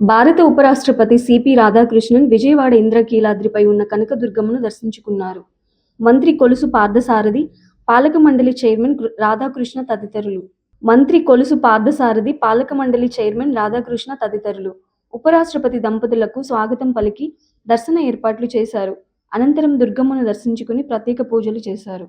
భారత ఉపరాష్ట్రపతి సిపి రాధాకృష్ణన్ విజయవాడ ఇంద్రకీలాద్రిపై ఉన్న కనకదుర్గమ్మను దర్శించుకున్నారు. మంత్రి కొలుసు పార్థసారథి పాలక మండలి చైర్మన్ రాధాకృష్ణ తదితరులు. మంత్రి కొలుసు పార్థసారథి పాలక మండలి చైర్మన్ రాధాకృష్ణ తదితరులు. ఉపరాష్ట్రపతి దంపతులకు స్వాగతం పలికి దర్శన ఏర్పాట్లు చేశారు. అనంతరం దుర్గమ్మను దర్శించుకుని ప్రత్యేక పూజలు చేశారు.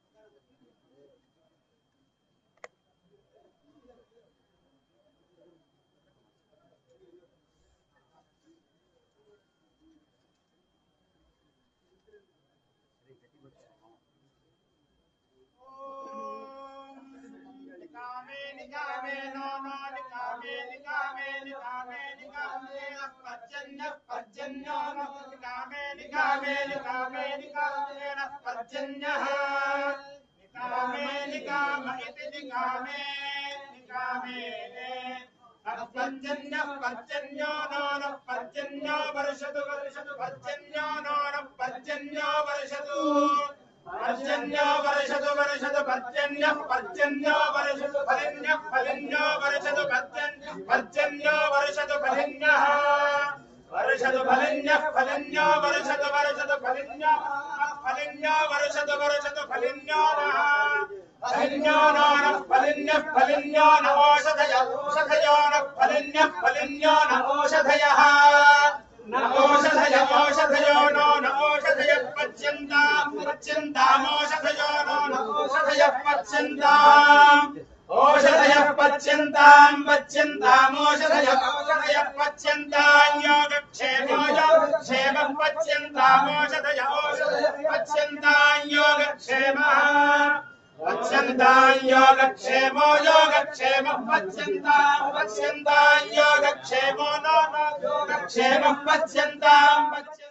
నికామే నికామే నో నో నికామే నికామే నికామే నికామే పచ్చన్న నో నికామే నికామే నికామే నికామే నికామే నికామ నికామే నికామే నో వర్షతు పర్జన్యో వర్షతు వర్షతు పర్జన్య పర్జన్యో వర్షతు ఫలిన్య ఫలిన్యో వర్షతు పర్జన్య పర్జన్యో వర్షతు ఫలిన్య వర్షతు ఫలిన్య ఫలిన్యో వర్షతు వర్షతు ఫలిన్య ఫలిన్యో వర్షతు వర్షతు ఫలిన్యో ఫలిన్యో నాన ఫలిన్య ఫలిన్యో నమోషధయ ఓషధయో న ఫలిన్య ఫలిన్యో నమోషధయ పచ్యంతా పచ్యంతామోషధయో నో నమోషధయ పచ్యంతా ఓషధయ పచ్యంతాం పచ్యంతామోషధయ ఓషధయ పచ్యంతాం యోగక్షేమాయ క్షేమ పచ్యంతామోషధయ ఓషధయ పచ్యంతాం యోగక్షేమ పచ్యంతాం యోగక్షేమో యోగక్షేమ పచ్యంతాం పచ్యంతాం యోగక్షేమో నో నో యోగక్షేమ పచ్యంతాం పచ్య